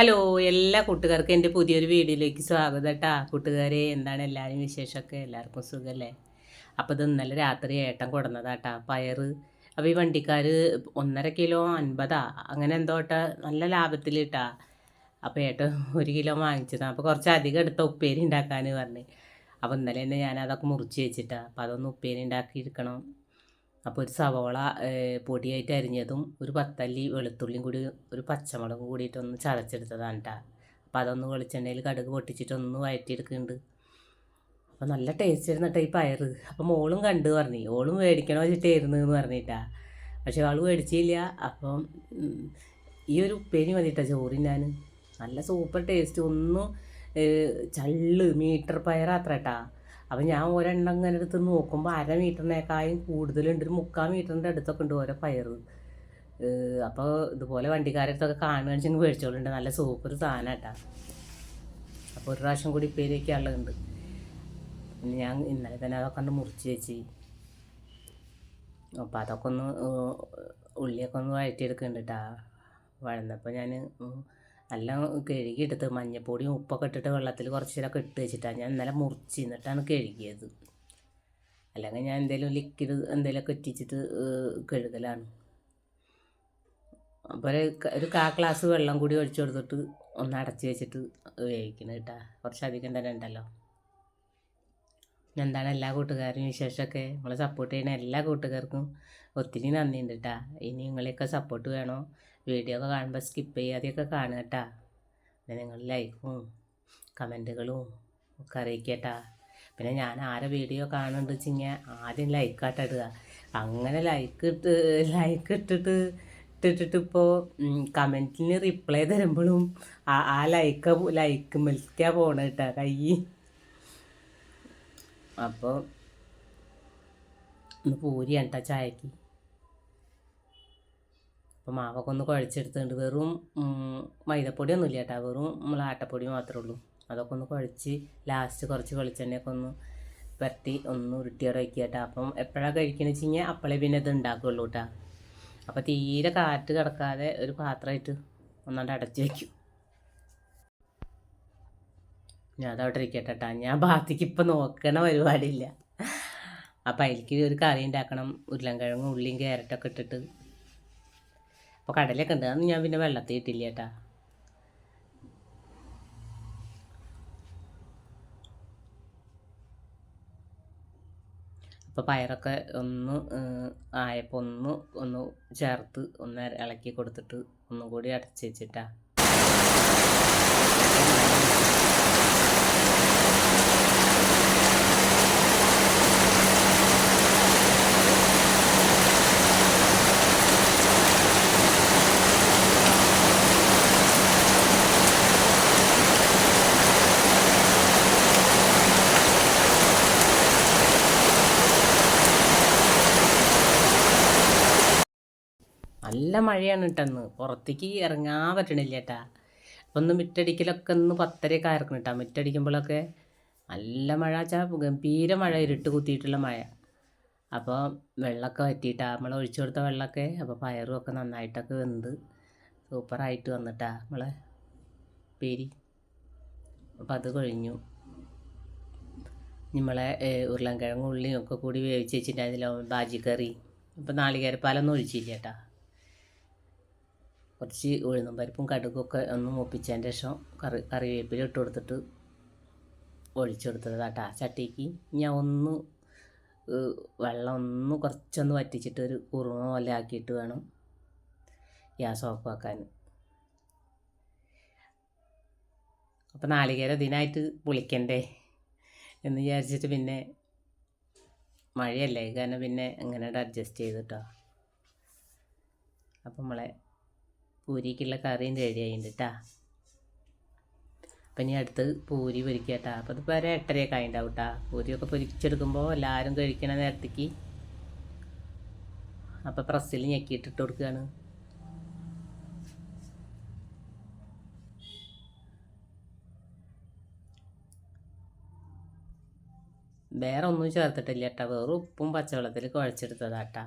Hello എല്ലാ കൂട്ടുകാർക്കും എന്റെ പുതിയൊരു വീഡിയോയിലേക്ക് സ്വാഗതം കേട്ടാ കൂട്ടുകാരെ എന്താണ് എല്ലാവരും വിശേഷമൊക്കെ? എല്ലാവർക്കും സുഖമല്ലേ? അപ്പോൾ ഇത് ഇന്നലെ രാത്രി ഏട്ടൻ കൊടുന്നതാട്ടാ പയറ്. അപ്പോൾ ഈ വണ്ടിക്കാർ ഒന്നര കിലോ അൻപതാ. അങ്ങനെ എന്തോ കേട്ടാ നല്ല ലാഭത്തിൽ കിട്ടാ അപ്പോൾ ഏട്ടൻ ഒരു കിലോ വാങ്ങിച്ചതാണ് അപ്പോൾ കുറച്ച് അധികം എടുത്ത ഉപ്പേരി ഉണ്ടാക്കാൻ പറഞ്ഞ്. അപ്പോൾ ഇന്നലെ തന്നെ ഞാനതൊക്കെ മുറിച്ച് വെച്ചിട്ടാ. അപ്പോൾ അതൊന്ന് ഉപ്പേരി ഉണ്ടാക്കിയിരിക്കണം. അപ്പോൾ ഒരു സവോള പൊടിയായിട്ട് അരിഞ്ഞതും ഒരു പത്തല്ലി വെളുത്തുള്ളിയും കൂടി ഒരു പച്ചമുളകും കൂടിയിട്ടൊന്ന് ചതച്ചെടുത്തതാണ് കേട്ടോ അപ്പോൾ അതൊന്ന് വെളിച്ചെണ്ണയിൽ കടുക് പൊട്ടിച്ചിട്ടൊന്ന് വഴറ്റിയെടുക്കുന്നുണ്ട് അപ്പോൾ നല്ല ടേസ്റ്റ് ആയിരുന്നു കേട്ടോ ഈ പയറ്. അപ്പോൾ മോളും കണ്ടു പറഞ്ഞു. ഓളും മേടിക്കണോ വെച്ചിട്ടായിരുന്നു എന്ന് പറഞ്ഞിട്ടാ. പക്ഷെ ആൾ മേടിച്ചില്ല. അപ്പം ഈ ഒരു ഉപ്പേരി മതിയിട്ടാ ചോറിന് ഞാൻ നല്ല സൂപ്പർ ടേസ്റ്റ് ഒന്നും ചള്ള് മീറ്റർ പയറാത്ര കേട്ടാ അപ്പം ഞാൻ ഒരെണ്ണം ഇങ്ങനെ എടുത്ത് നോക്കുമ്പോൾ അര മീറ്ററിനേക്കാളും കൂടുതലുണ്ട്. ഒരു മുക്കാൽ മീറ്ററിന്റെ അടുത്തൊക്കെ ഉണ്ട് ഓരോ പയർ അപ്പോൾ ഇതുപോലെ വണ്ടിക്കാരടുത്തൊക്കെ കാണുകയാണെന്ന് മേടിച്ചോളുണ്ട്. നല്ല സൂപ്പർ സാധനം കേട്ടോ അപ്പോൾ ഒരു പ്രാവശ്യം കൂടി ഇപ്പേരിയൊക്കെ ഉള്ളതുണ്ട്. പിന്നെ ഞാൻ ഇന്നലെ തന്നെ അതൊക്കെ ഒന്ന് മുറിച്ച് വെച്ച്. അപ്പോൾ അതൊക്കെ ഒന്ന് ഉള്ളിയൊക്കെ ഒന്ന് വഴറ്റിയെടുക്കുന്നുണ്ട് കേട്ടാ വഴന്നപ്പോൾ ഞാൻ നല്ല കഴുകിയെടുത്ത് മഞ്ഞപ്പൊടിയും ഉപ്പൊക്കെ ഇട്ടിട്ട് വെള്ളത്തിൽ കുറച്ച് നേരമൊക്കെ ഇട്ട് വെച്ചിട്ടാണ്. ഞാൻ ഇന്നലെ മുറിച്ച് എന്നിട്ടാണ് കഴുകിയത്. അല്ലെങ്കിൽ ഞാൻ എന്തെങ്കിലും ലിക്വിഡ് എന്തെങ്കിലുമൊക്കെ ഇറ്റിച്ചിട്ട് കഴുകലാണ്. അപ്പോൾ ഒരു കാ ഗ്ലാസ് വെള്ളം കൂടി ഒഴിച്ചു കൊടുത്തിട്ട് ഒന്ന് അടച്ച് വെച്ചിട്ട് വേവിക്കണം കേട്ടാ. കുറച്ചധികം തന്നെ ഉണ്ടല്ലോ. എന്താണ് എല്ലാ കൂട്ടുകാരും വിശേഷമൊക്കെ? നമ്മളെ സപ്പോർട്ട് ചെയ്യുന്ന എല്ലാ കൂട്ടുകാർക്കും ഒത്തിരി നന്ദിയുണ്ട് കേട്ടാ. ഇനി നിങ്ങളെയൊക്കെ സപ്പോർട്ട് വേണോ? വീഡിയോ ഒക്കെ കാണുമ്പോൾ സ്കിപ്പ് ചെയ്യാതെയൊക്കെ കാണുക കേട്ടാ. പിന്നെ നിങ്ങൾ ലൈക്കും കമന്റുകളും ഒക്കെ അറിയിക്കട്ടാ പിന്നെ ഞാൻ ആരെ വീഡിയോ കാണുന്നുണ്ട് വെച്ചിങ്ങനെ ആദ്യം ലൈക്കായിട്ട് ഇടുക. അങ്ങനെ ലൈക്ക് ഇട്ട് ലൈക്ക് ഇട്ടിട്ട് ഇട്ടിട്ടിട്ട് ഇപ്പോൾ കമന്റിന് റിപ്ലൈ തരുമ്പോഴും ആ ആ ലൈക്ക ലൈക്ക് മെൽക്കാ പോണ കേട്ടാ കൈ. അപ്പോൾ ഒന്ന് പൂരിയാണ് കേട്ടോ ചായക്ക്. അപ്പോൾ മാവൊക്കെ ഒന്ന് കുഴച്ചെടുത്തുണ്ട് വെറും മൈദപ്പൊടി ഒന്നുമില്ല കേട്ടോ വെറും നമ്മൾ ആട്ടപ്പൊടി മാത്രമേ ഉള്ളൂ അതൊക്കെ ഒന്ന് കുഴച്ച് ലാസ്റ്റ് കുറച്ച് വെളിച്ചെണ്ണയൊക്കെ ഒന്ന് പരത്തി ഒന്ന് ഉരുട്ടിയോടെ വയ്ക്കുക കേട്ടോ അപ്പം എപ്പോഴാണ് കഴിക്കണമെന്ന് വെച്ച് കഴിഞ്ഞാൽ അപ്പോഴേ പിന്നെ ഇത് ഉണ്ടാക്കുകയുള്ളൂ കേട്ടോ അപ്പോൾ തീരെ കാറ്റ് കിടക്കാതെ ഒരു പാത്രമായിട്ട് ഒന്നാണ്ട് അടച്ച് വയ്ക്കും ഞാൻ അതവിടെ ഇരിക്കട്ടെ കേട്ടോ ഞാൻ ബാത്തിക്ക് ഇപ്പം നോക്കണ പരിപാടിയില്ല. അപ്പം അതിലേക്ക് ഒരു കറി ഉണ്ടാക്കണം ഉരുളൻകിഴങ്ങും ഉള്ളിയും ക്യാരറ്റൊക്കെ ഇട്ടിട്ട് അപ്പോൾ കടലൊക്കെ ഉണ്ട്. അതൊന്നും ഞാൻ പിന്നെ വെള്ളത്തിൽ ഇട്ടില്ല കേട്ടാ. അപ്പോൾ പയറൊക്കെ ഒന്ന് ആയപ്പോൾ ഒന്ന് ഒന്ന് ചേർത്ത് ഒന്ന് ഇളക്കി കൊടുത്തിട്ട് ഒന്നും കൂടി അടച്ച് വെച്ചിട്ടാ നല്ല മഴയാണ് കേട്ടെന്ന്. പുറത്തേക്ക് ഇറങ്ങാൻ പറ്റണില്ല ചേട്ടാ അപ്പം ഒന്ന് മിറ്റടിക്കലൊക്കെ ഒന്ന് പത്തരയൊക്കെ ആയിരിക്കണം കേട്ടോ. മിറ്റടിക്കുമ്പോഴൊക്കെ നല്ല മഴ വെച്ചാൽ ഗംഭീര മഴ ഇരുട്ട് കുത്തിയിട്ടുള്ള മഴ. അപ്പോൾ വെള്ളമൊക്കെ വറ്റിയിട്ടാ. നമ്മൾ ഒഴിച്ചു കൊടുത്ത വെള്ളമൊക്കെ അപ്പോൾ പയറും ഒക്കെ നന്നായിട്ടൊക്കെ വെന്ത് സൂപ്പറായിട്ട് വന്നിട്ടാ നമ്മളെ പേരി അപ്പം അത് കഴിഞ്ഞു. നമ്മളെ ഉരുളൻകിഴങ്ങും ഉള്ളിയും ഒക്കെ കൂടി വേവിച്ച് വെച്ചിട്ടുണ്ടായിരുന്നില്ല ബാജിക്കറി. ഇപ്പം നാളികേരപ്പാലൊന്നും ഒഴിച്ചില്ല കേട്ടാ. കുറച്ച് ഉഴുന്നും പരിപ്പും കടുകൊക്കെ ഒന്ന് മൂപ്പിച്ചതിന്റെ ശേഷം കറി കറിവേപ്പില ഇട്ട് കൊടുത്തിട്ട് ഒഴിച്ചെടുത്തത് കേട്ടോ. ആ ചട്ടിക്ക് ഞാൻ ഒന്ന് വെള്ളം ഒന്ന് കുറച്ചൊന്ന് വറ്റിച്ചിട്ട് ഒരു കുറുമ പോലെ ആക്കിയിട്ട് വേണം ഗ്യാസ് ഓഫ് ആക്കാൻ. അപ്പം നാളികേരം ഇതിനായിട്ട് പുളിക്കണ്ടേ എന്ന് വിചാരിച്ചിട്ട് പിന്നെ മഴയല്ലേ കാരണം പിന്നെ അങ്ങനെ അഡ്ജസ്റ്റ് ചെയ്തിട്ടോ അപ്പം നമ്മളെ പൂരിക്കുള്ള കറിയും റെഡി ആയിട്ടുണ്ട് കേട്ടാ അപ്പം ഇനി അടുത്ത് പൂരി പൊരിക്കുക കേട്ടാ അപ്പം ഇതിപ്പോൾ ഒരു എട്ടരയൊക്കെ ആയിട്ടുണ്ടാവും കേട്ടാ പൂരിയൊക്കെ പൊരിച്ചെടുക്കുമ്പോൾ എല്ലാവരും കഴിക്കണ നേരത്തേക്ക് അപ്പം പ്രസ്സിൽ ഞെക്കിയിട്ടിട്ട് കൊടുക്കുകയാണ് വേറെ ഒന്നും ചേർത്തിട്ടില്ല കേട്ടാ വെറും ഉപ്പും പച്ചവെള്ളത്തിൽ കുഴച്ചെടുത്തതാട്ടാ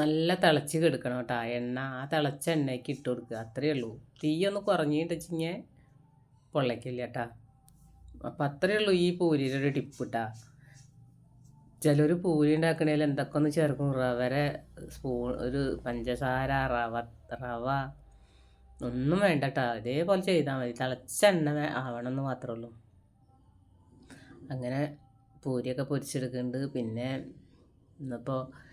നല്ല തിളച്ച് കെടുക്കണം കേട്ടോ. എണ്ണ ആ തിളച്ച എണ്ണയ്ക്ക് ഇട്ട് കൊടുക്കുക. അത്രയേ ഉള്ളൂ. തീയൊന്ന് കുറഞ്ഞിട്ട് വെച്ചിങ്ങനെ പൊള്ളയ്ക്കില്ല കേട്ടാ. അപ്പം അത്രയേ ഉള്ളൂ ഈ പൂരിയുടെ ഒരു ടിപ്പ് കേട്ടാ. ചിലർ പൂരി ഉണ്ടാക്കണേൽ എന്തൊക്കെ ഒന്ന് ചേർക്കും? റവരെ സ്പൂൺ ഒരു പഞ്ചസാര റവ റവ. ഒന്നും വേണ്ട കേട്ടോ. ഇതേപോലെ ചെയ്താൽ മതി. തിളച്ച എണ്ണ ആവണം ആവണമെന്ന് മാത്രമേ ഉള്ളൂ. അങ്ങനെ പൂരിയൊക്കെ പൊരിച്ചെടുക്കുന്നുണ്ട്. പിന്നെ ഇന്നിപ്പോൾ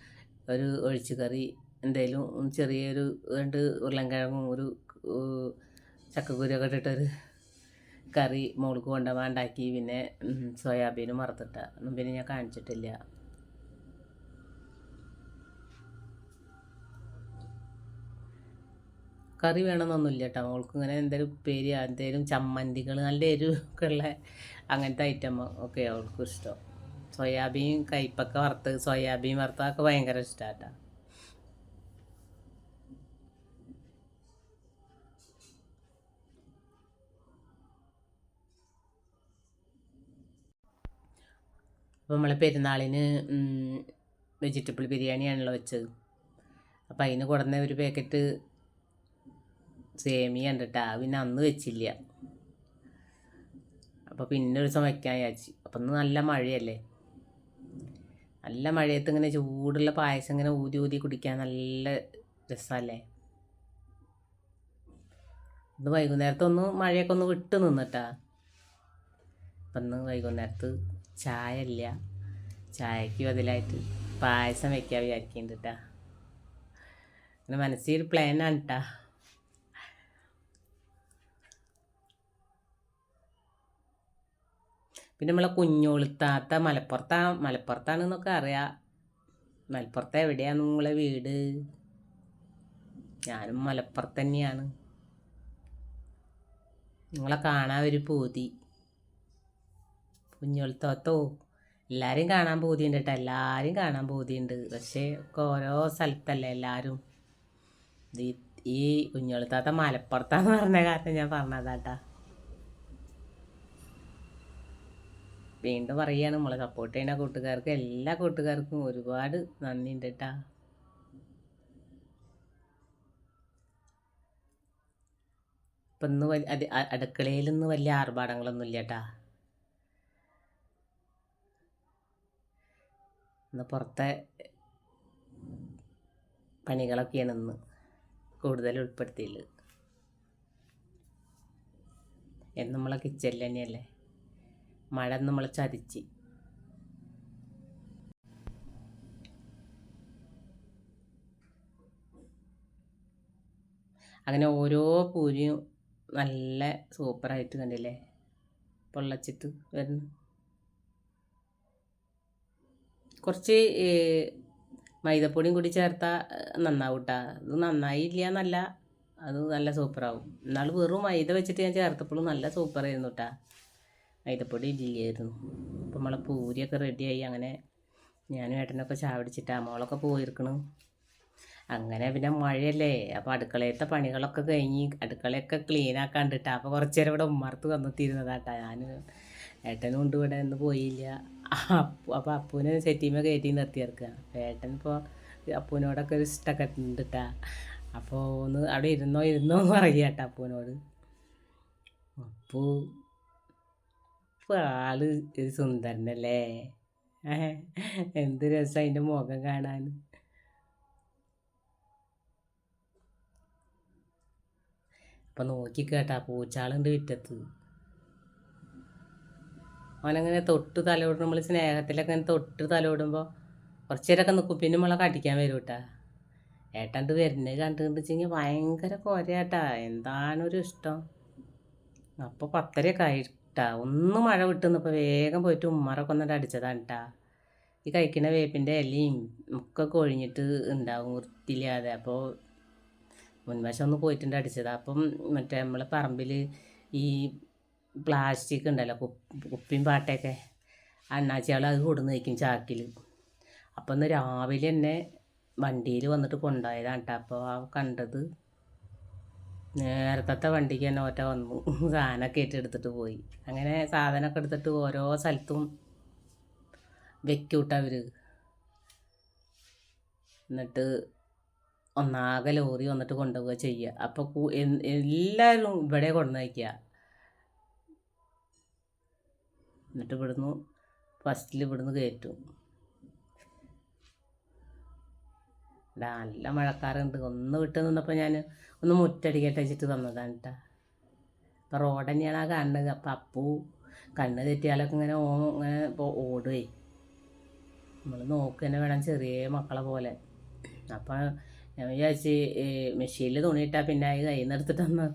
ഒരു ഒഴിച്ച് കറി എന്തേലും ചെറിയൊരു രണ്ട് ഉരുളൻകിഴങ്ങും ഒരു ചക്കക്കുരി ചക്കക്കുരുവൊക്കെ ഇട്ടിട്ടൊരു കറി മോൾക്ക് കൊണ്ടുപോകാൻ ഉണ്ടാക്കി. പിന്നെ സോയാബീനും വറുത്തിട്ട. പിന്നെ ഞാൻ കാണിച്ചിട്ടില്ല. കറി വേണമെന്നൊന്നുമില്ല കേട്ടോ മോൾക്ക് ഇങ്ങനെ എന്തെങ്കിലും ഉപ്പേരി എന്തെങ്കിലും ചമ്മന്തികൾ നല്ല എരിവൊക്കെ ഉള്ള അങ്ങനത്തെ ഐറ്റം ഒക്കെ അവൾക്ക് ഇഷ്ടം. സോയാബീൻ കയ്പ്പൊക്കെ വറുത്ത് സോയാബീൻ വറുത്തതൊക്കെ ഭയങ്കര ഇഷ്ടമാട്ടാ അപ്പോൾ നമ്മളെ പെരുന്നാളിന് വെജിറ്റബിൾ ബിരിയാണിയാണല്ലോ വെച്ചത്. അപ്പോൾ അതിന് കൊടുന്ന ഒരു പാക്കറ്റ് സേമിയ ഉണ്ട് കേട്ടോ പിന്നെ അന്ന് വെച്ചില്ല. അപ്പോൾ പിന്നെ ഒരു ദിവസം വയ്ക്കാൻ വിചാരിച്ചു. അപ്പം ഇന്ന് നല്ല മഴയല്ലേ? നല്ല മഴയത്ത് ഇങ്ങനെ ചൂടുള്ള പായസം ഇങ്ങനെ ഊതി ഊതി കുടിക്കാൻ നല്ല രസമല്ലേ? ഇന്ന് വൈകുന്നേരത്തെ ഒന്ന് മഴയൊക്കെ ഒന്ന് വിട്ട് നിന്നിട്ടാ. അപ്പം ഇന്ന് വൈകുന്നേരത്ത് ചായ ഇല്ല. ചായക്ക് ബദലായിട്ട് പായസം വെക്കാൻ വിചാരിക്കുന്നുണ്ട് കേട്ടാ അങ്ങനെ മനസ്സിൽ ഒരു പ്ലാനാണ് കേട്ടാ പിന്നെ നമ്മളെ കുഞ്ഞോളുത്താത്ത മലപ്പുറത്താ മലപ്പുറത്താണെന്നൊക്കെ അറിയാം. മലപ്പുറത്ത് എവിടെയാണ് നിങ്ങളെ വീട്? ഞാനും മലപ്പുറത്ത് തന്നെയാണ്. നിങ്ങളെ കാണാൻ ഒരു പൂതി. കുഞ്ഞോളത്തോത്തോ എല്ലാവരും കാണാൻ പൂതിയുണ്ട് കേട്ടോ. എല്ലാവരും കാണാൻ പൂതിയുണ്ട്. പക്ഷേ ഒക്കെ ഓരോ സ്ഥലത്തല്ലേ എല്ലാവരും ഈ കുഞ്ഞോളത്താത്ത മലപ്പുറത്താന്ന് പറഞ്ഞ കാരണം ഞാൻ പറഞ്ഞതാട്ടാ വീണ്ടും പറയുകയാണ് നമ്മളെ സപ്പോർട്ട് ചെയ്യുന്ന കൂട്ടുകാർക്ക് എല്ലാ കൂട്ടുകാർക്കും ഒരുപാട് നന്ദിയുണ്ട് കേട്ടാ ഇപ്പൊ ഇന്ന് വലിയ നിന്ന് വലിയ ആർഭാടങ്ങളൊന്നും ഇല്ല കേട്ടാ ഇന്ന് പുറത്തെ പണികളൊക്കെയാണ് ഇന്ന് കൂടുതൽ ഉൾപ്പെടുത്തിയുള്ളത് എന്ന് നമ്മളെ കിച്ചണിൽ തന്നെയല്ലേ? മഴ നമ്മൾ ചതിച്ച്. അങ്ങനെ ഓരോ പൂരിയും നല്ല സൂപ്പറായിട്ട് കണ്ടില്ലേ? പൊള്ളച്ചിട്ട് വരുന്നു. കുറച്ച് മൈദപ്പൊടിയും കൂടി ചേർത്താൽ നന്നാവും കേട്ടോ അത് നന്നായില്ല എന്നല്ല അത് നല്ല സൂപ്പറാവും. എന്നാൽ വെറും മൈദ വെച്ചിട്ട് ഞാൻ ചേർത്തപ്പോഴും നല്ല സൂപ്പറായിരുന്നു കേട്ടോ മൈദപ്പൊടി ഇല്ലായിരുന്നു അപ്പം നമ്മളെ പൂരിയൊക്കെ റെഡിയായി അങ്ങനെ ഞാനും ഏട്ടനൊക്കെ ചാവടിച്ചിട്ടാ മോളൊക്കെ പോയിരിക്കണം. അങ്ങനെ പിന്നെ മഴയല്ലേ. അപ്പോൾ അടുക്കളയത്തെ പണികളൊക്കെ കഴിഞ്ഞ് അടുക്കളയൊക്കെ ക്ലീൻ ആക്കാണ്ടിട്ടാ അപ്പോൾ കുറച്ച് നേരം ഇവിടെ ഉമ്മർത്ത് വന്നിട്ടിരുന്നതാട്ടാ. ഞാൻ ഏട്ടനും ഉണ്ട് ഇവിടെ നിന്ന് പോയില്ല. അപ്പു അപ്പോൾ അപ്പൂനെ സെറ്റീമ കയറ്റി നിർത്തി ഇറക്കുക അപ്പോൾ ഏട്ടൻ ഇപ്പോൾ അപ്പൂനോടൊക്കെ ഒരു ഇഷ്ടമൊക്കെ ഉണ്ടിട്ടാ അപ്പോൾ ഒന്ന് അവിടെ ഇരുന്നോ ഇരുന്നോ എന്ന് പറയുക കേട്ടോ അപ്പൂനോട് അപ്പൂ ഇപ്പോൾ ആൾ സുന്ദരനല്ലേ? എന്ത് രസം അതിന്റെ മുഖം കാണാൻ അപ്പം നോക്കി കേട്ടാ പൂച്ചാളുണ്ട് വിറ്റത്ത്. അവനങ്ങനെ തൊട്ട് തലോടും നമ്മൾ സ്നേഹത്തിലൊക്കെ തൊട്ട് തലോടുമ്പോൾ കുറച്ച് നേരമൊക്കെ നിൽക്കും പിന്നെ നമ്മളെ കടിക്കാൻ വരും കേട്ടാ ഏട്ടാണ്ട് വരുന്നത് കണ്ടുകൊണ്ട് വെച്ചെങ്കിൽ ഭയങ്കര കൊരയാട്ടാ. എന്താണൊരു ഇഷ്ടം അപ്പോൾ പത്തരയൊക്കെ ആയിട്ടാ ഒന്ന് മഴ വിട്ടുന്നപ്പോൾ വേഗം പോയിട്ട് ഉമ്മറൊക്കെ ഒന്നിട്ട് അടിച്ചതാണ് കേട്ടാ ഈ കഴിക്കുന്ന വേപ്പിന്റെ ഇലയും ഒക്കെ കൊഴിഞ്ഞിട്ട് ഉണ്ടാവും വൃത്തിയില്ലാതെ. അപ്പോൾ മുൻവശം ഒന്ന് പോയിട്ടുണ്ട് അടിച്ചത്. അപ്പം മറ്റേ നമ്മളെ പറമ്പിൽ ഈ പ്ലാസ്റ്റിക് ഉണ്ടല്ലോ കുപ്പി- കുപ്പിയും പാട്ടയൊക്കെ അണ്ണാച്ചിയാൾ അത് കൊടുന്ന് വയ്ക്കും ചാക്കിൽ അപ്പം ഇന്ന് രാവിലെ തന്നെ വണ്ടിയിൽ വന്നിട്ട് കൊണ്ടുപോയതാണ് കേട്ടോ അപ്പോൾ ആ കണ്ടത് നേരത്തെ വണ്ടിക്ക് തന്നെ ഒറ്റ വന്നു. സാധനമൊക്കെ എടുത്തിട്ട് പോയി. അങ്ങനെ സാധനമൊക്കെ എടുത്തിട്ട് ഓരോ സ്ഥലത്തും വെക്കൂട്ട അവർ എന്നിട്ട് ഒന്നാകെ ലോറി വന്നിട്ട് കൊണ്ടുപോവുക ചെയ്യുക. അപ്പോൾ എല്ലാവരും ഇവിടെ കൊണ്ടു വയ്ക്കുക. എന്നിട്ട് ഇവിടുന്ന് ഫസ്റ്റിൽ ഇവിടുന്ന് കയറ്റും. നല്ല മഴക്കാറുണ്ട്. ഒന്ന് വിട്ട് നിന്നപ്പോൾ ഞാൻ ഒന്ന് മുറ്റടിക്കട്ടെ വെച്ചിട്ട് തന്നതാണ് കേട്ടോ അപ്പോൾ റോഡ് തന്നെയാണ് ആ കാണുന്നത്. അപ്പം അപ്പു കണ്ണ് തെറ്റിയാലൊക്കെ ഇങ്ങനെ ഓ ഇങ്ങനെ ഓടുവേ. നമ്മൾ നോക്കുക തന്നെ വേണം ചെറിയ മക്കളെ പോലെ. അപ്പം ഞാൻ വിചാരിച്ച് മെഷീനിൽ തുണിയിട്ടാൽ പിന്നെ അത് കയ്യിൽ നിന്ന് എടുത്തിട്ടൊന്ന്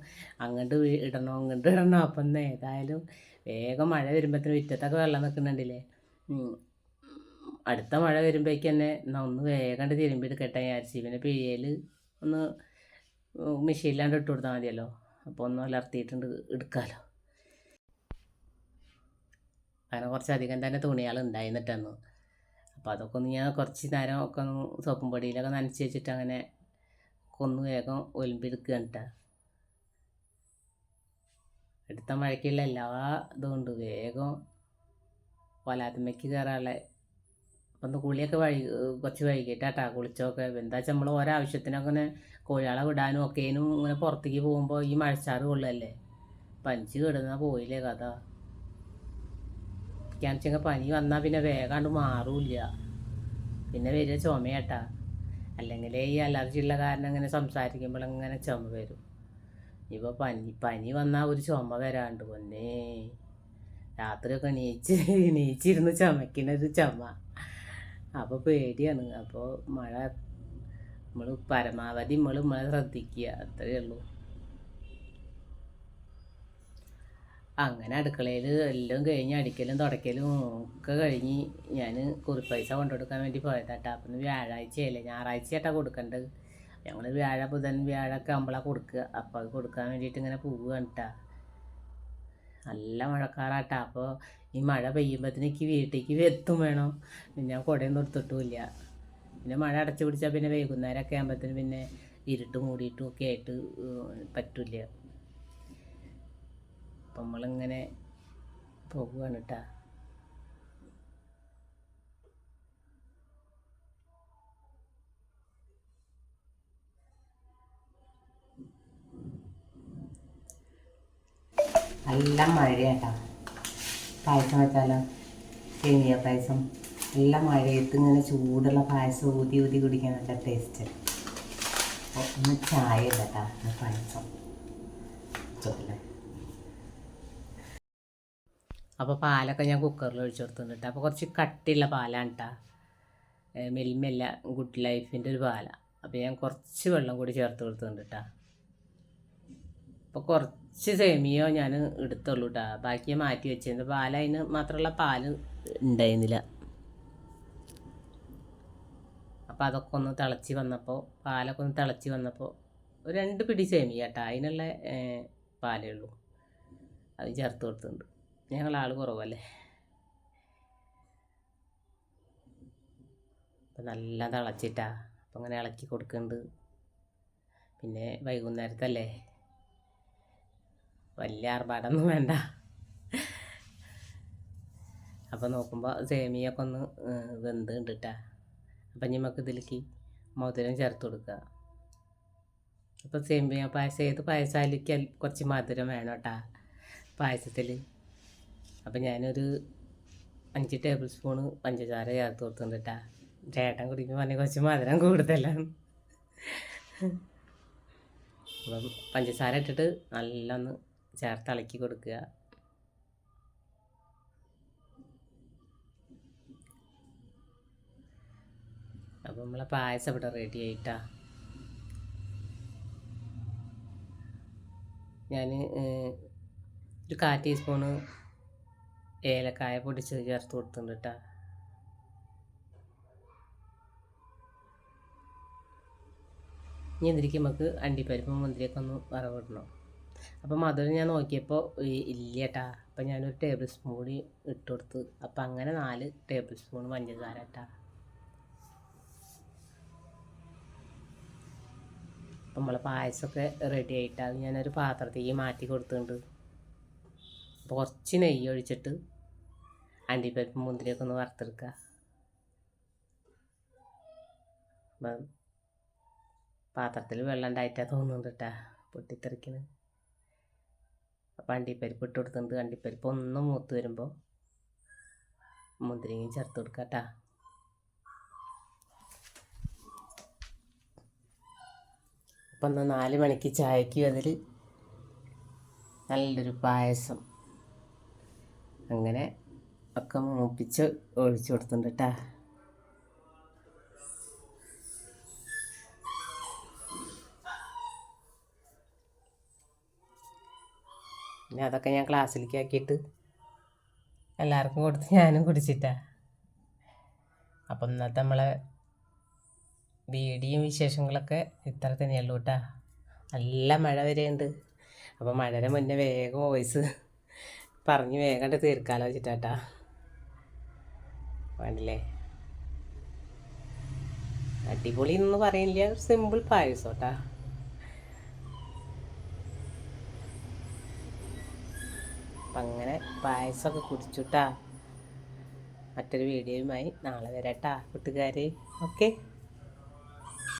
അങ്ങോട്ട് ഇടണോ ഇങ്ങോട്ട് ഇടണോ. അപ്പം ഏതായാലും വേഗം മഴ വരുമ്പോഴത്തേന് വിറ്റത്തൊക്കെ വെള്ളം നിൽക്കുന്നുണ്ടല്ലേ. അടുത്ത മഴ വരുമ്പോഴേക്ക് തന്നെ എന്നാൽ ഒന്ന് വേഗം തിരുമ്പി കെട്ടാൻ വിചാരിച്ച്. പിന്നെ പിഴിയൽ ഒന്ന് മെഷീനിലാണ്ട് ഇട്ട് കൊടുത്താൽ മതിയല്ലോ. അപ്പോൾ ഒന്ന് അലർത്തിയിട്ടുണ്ട് എടുക്കാമല്ലോ അങ്ങനെ കുറച്ചധികം തന്നെ തുണികൾ ഉണ്ടായിരുന്നിട്ടന്ന് അപ്പോൾ അതൊക്കെ ഒന്ന് ഞാൻ കുറച്ച് നേരം ഒക്കെ ഒന്ന് സോപ്പും പൊടിയിലൊക്കെ നനച്ച് വെച്ചിട്ട് അങ്ങനെ ഒന്ന് വേഗം ഒലിമ്പെടുക്കുകയാണ് കേട്ടോ അടുത്ത മഴയ്ക്കുള്ള എല്ലാ ഇതും ഉണ്ട്. വേഗം വലാത്തമ്മയ്ക്ക് കയറാനുള്ള അപ്പം കുളിയൊക്കെ വഴി കുറച്ച് വൈകിട്ടാട്ടാ. കുളിച്ചൊക്കെ. എന്താ വെച്ചാൽ നമ്മൾ ഓരോ ഇങ്ങനെ കോഴികളെ വിടാനും ഒക്കേനും ഇങ്ങനെ പുറത്തേക്ക് പോകുമ്പോൾ ഈ മഴച്ചാറ് കൊള്ളല്ലേ പനിച്ച് കിടന്നാൽ പോയില്ലേ കഥ. എനിക്കാണെച്ചെങ്കിൽ പനി വന്നാൽ പിന്നെ വേഗാണ്ട് മാറൂല്ല. പിന്നെ വരിക ചുമയാട്ടാ. അല്ലെങ്കിൽ ഈ അലർജി ഉള്ള കാരണം ഇങ്ങനെ സംസാരിക്കുമ്പോൾ ഇങ്ങനെ ചുമ വരും. ഇപ്പോൾ പനി പനി വന്നാൽ ഒരു ചുമ വരാണ്ട് പൊന്നേ. രാത്രിയൊക്കെ നീച്ച് നീച്ചിരുന്ന് ചുമയ്ക്കുന്നൊരു ചുമ. അപ്പോൾ പേടിയാണ്. അപ്പോൾ മഴ നമ്മൾ പരമാവധി നമ്മൾ മഴ ശ്രദ്ധിക്കുക. അത്രയേ ഉള്ളൂ. അങ്ങനെ അടുക്കളയിൽ എല്ലാം കഴിഞ്ഞ് അടിക്കലും തുടയ്ക്കലും ഒക്കെ കഴിഞ്ഞ് ഞാൻ കുറിപ്പൈസ കൊണ്ടുകൊടുക്കാൻ വേണ്ടി പോയതാട്ടാ അപ്പം വ്യാഴാഴ്ചയല്ലേ. ആട്ടാ കൊടുക്കേണ്ടത്. ഞങ്ങൾ വ്യാഴ ബുധൻ വ്യാഴൊക്കെ ആകുമ്പോഴാണ് കൊടുക്കുക. അപ്പോൾ അത് കൊടുക്കാൻ വേണ്ടിയിട്ട് ഇങ്ങനെ പോവുകയാണ് കേട്ടാ നല്ല മഴക്കാറാട്ടാ അപ്പോൾ ഈ മഴ പെയ്യുമ്പോഴത്തേക്ക് വീട്ടിലേക്ക് എത്തും വേണം. ഞാൻ കുടയൊന്നും എടുത്തിട്ടുമില്ല പിന്നെ മഴ അടച്ചു പിടിച്ചാൽ പിന്നെ വൈകുന്നേരമൊക്കെ ആകുമ്പോഴത്തേന് പിന്നെ ഇരുട്ട് മൂടിയിട്ടും ഒക്കെ ആയിട്ട് പറ്റില്ല. അപ്പം നമ്മളിങ്ങനെ പോകുകയാണ് കേട്ടാ നല്ല മഴയാട്ടാ. പായസം വെച്ചാലോ? സേമിയ പായസം? നല്ല മഴയത്ത് ഇങ്ങനെ ചൂടുള്ള പായസം ഊതി ഊതി കുടിക്കാൻ നല്ല ടേസ്റ്റ് ഒന്ന് ചായ ഇല്ലട്ടാ പായസം. ചോദില്ലേ അപ്പോൾ പാലൊക്കെ ഞാൻ കുക്കറിൽ ഒഴിച്ചു കൊടുത്തിട്ടുണ്ട് അപ്പോൾ കുറച്ച് കട്ടിയുള്ള പാലാണ് കേട്ടോ മെൽമെല്ല ഗുഡ് ലൈഫിന്റെ ഒരു പാലാണ് അപ്പോൾ ഞാൻ കുറച്ച് വെള്ളം കൂടി ചേർത്ത് കൊടുത്തിട്ടുണ്ട് കേട്ടോ അപ്പോൾ കുറച്ച് സേമിയോ ഞാൻ എടുത്തുള്ളൂ കേട്ടോ ബാക്കി മാറ്റി വെച്ചിരുന്നു. പാൽ അതിന് മാത്രമുള്ള പാൽ ഉണ്ടായിരുന്നില്ല. അപ്പോൾ അതൊക്കെ ഒന്ന് തിളച്ച് വന്നപ്പോൾ പാലൊക്കെ ഒന്ന് തിളച്ച് വന്നപ്പോൾ ഒരു രണ്ട് പിടി സേമിയ കേട്ടോ അതിനുള്ള പാലേ ഉള്ളൂ. അത് ചേർത്ത് കൊടുത്തിട്ടുണ്ട്. ഞങ്ങൾ ആൾ കുറവല്ലേ? അപ്പം നല്ല തിളച്ചിട്ടാ. അപ്പം അങ്ങനെ ഇളക്കി കൊടുക്കുന്നുണ്ട്. പിന്നെ വൈകുന്നേരത്തല്ലേ? വലിയ ആർഭാടൊന്നും വേണ്ട. അപ്പോൾ നോക്കുമ്പോൾ സേമിയൊക്കെ ഒന്ന് വെന്ത് കണ്ടിട്ടാ. അപ്പം നമുക്ക് ഇതിലേക്ക് മധുരം ചേർത്ത് കൊടുക്കുക അപ്പോൾ സേമിയ പായസം ഏത് പായസാലിക്ക് കുറച്ച് മധുരം വേണം കേട്ടാ പായസത്തിൽ അപ്പം ഞാനൊരു അഞ്ച് ടേബിൾ സ്പൂണ് പഞ്ചസാര ചേർത്ത് കൊടുത്തിട്ടുണ്ട് ചേട്ടൻ കുടിക്കുമ്പോൾ പറഞ്ഞാൽ കുറച്ച് മധുരം കൂടുതലാണ്. അപ്പം പഞ്ചസാര ഇട്ടിട്ട് നല്ല ഒന്ന് ചേർത്ത് ഇളക്കി കൊടുക്കുക. അപ്പം നമ്മളെ പായസം ഇവിടെ റെഡി ആയിട്ടാ. ഞാൻ ഒരു കാ ടീസ്പൂണ് ഏലക്കായ പൊടിച്ച് ചേർത്ത് കൊടുത്തിട്ടുണ്ട് കേട്ടോ ഇനി എന്തിരിക്കും നമുക്ക് അണ്ടിപ്പരിപ്പും മുന്തിരിയൊക്കെ ഒന്ന് വറവിടണം. അപ്പോൾ മധുരം ഞാൻ നോക്കിയപ്പോൾ ഇല്ല കേട്ടാ അപ്പം ഞാനൊരു ടേബിൾ സ്പൂൺ ഇട്ട് കൊടുത്ത് അപ്പം അങ്ങനെ നാല് ടേബിൾ സ്പൂൺ പഞ്ചസാര ഇട്ടാ അപ്പം നമ്മളെ പായസമൊക്കെ റെഡി ആയിട്ട്. അത് ഞാനൊരു പാത്രത്തേക്ക് മാറ്റി കൊടുത്തിട്ടുണ്ട്. അപ്പോൾ കുറച്ച് നെയ്യ് ഒഴിച്ചിട്ട് അണ്ടിപ്പരിപ്പ് മുന്തിരിയൊക്കെ ഒന്ന് വറുത്തെടുക്കുക അപ്പം പാത്രത്തിൽ വെള്ളം ഉണ്ടായിട്ടാ തോന്നുന്നുണ്ട് കേട്ടാ പൊട്ടിത്തെറിക്കണ്. അപ്പം അണ്ടിപ്പരിപ്പ് ഇട്ട് കൊടുത്തിട്ടുണ്ട് അണ്ടിപ്പരിപ്പ് ഒന്ന് മൂത്ത് വരുമ്പോൾ മുന്തിരിങ്ങയും ചേർത്ത് കൊടുക്കാം കേട്ടോ അപ്പം എന്നാൽ നാല് മണിക്ക് ചായക്ക് അതിൽ നല്ലൊരു പായസം അങ്ങനെ ഒക്കെ മൂപ്പിച്ച് ഒഴിച്ചു കൊടുത്തിട്ടുണ്ട് കേട്ടാ പിന്നെ അതൊക്കെ ഞാൻ ക്ലാസ്സിലേക്ക് ആക്കിയിട്ട് എല്ലാവർക്കും കൊടുത്ത് ഞാനും കുടിച്ചിട്ടാ. അപ്പം ഇന്നത്തെ നമ്മളെ വീടിയും വിശേഷങ്ങളൊക്കെ ഇത്ര തന്നെയുള്ളൂ കേട്ടാ നല്ല മഴ വരെയുണ്ട്. അപ്പോൾ മഴയുടെ മുന്നേ വേഗം വോയിസ് പറഞ്ഞ് വേഗം തീർക്കാലോ വെച്ചിട്ടാട്ടാ വേണ്ടല്ലേ? അടിപൊളി എന്ന് പറയില്ല സിമ്പിൾ പായസം കേട്ടാ അപ്പം അങ്ങനെ പായസമൊക്കെ കുടിച്ചുട്ടാ. മറ്റൊരു വീഡിയോയുമായി നാളെ വരാട്ടാ കൂട്ടുകാരെ. ഓക്കെ.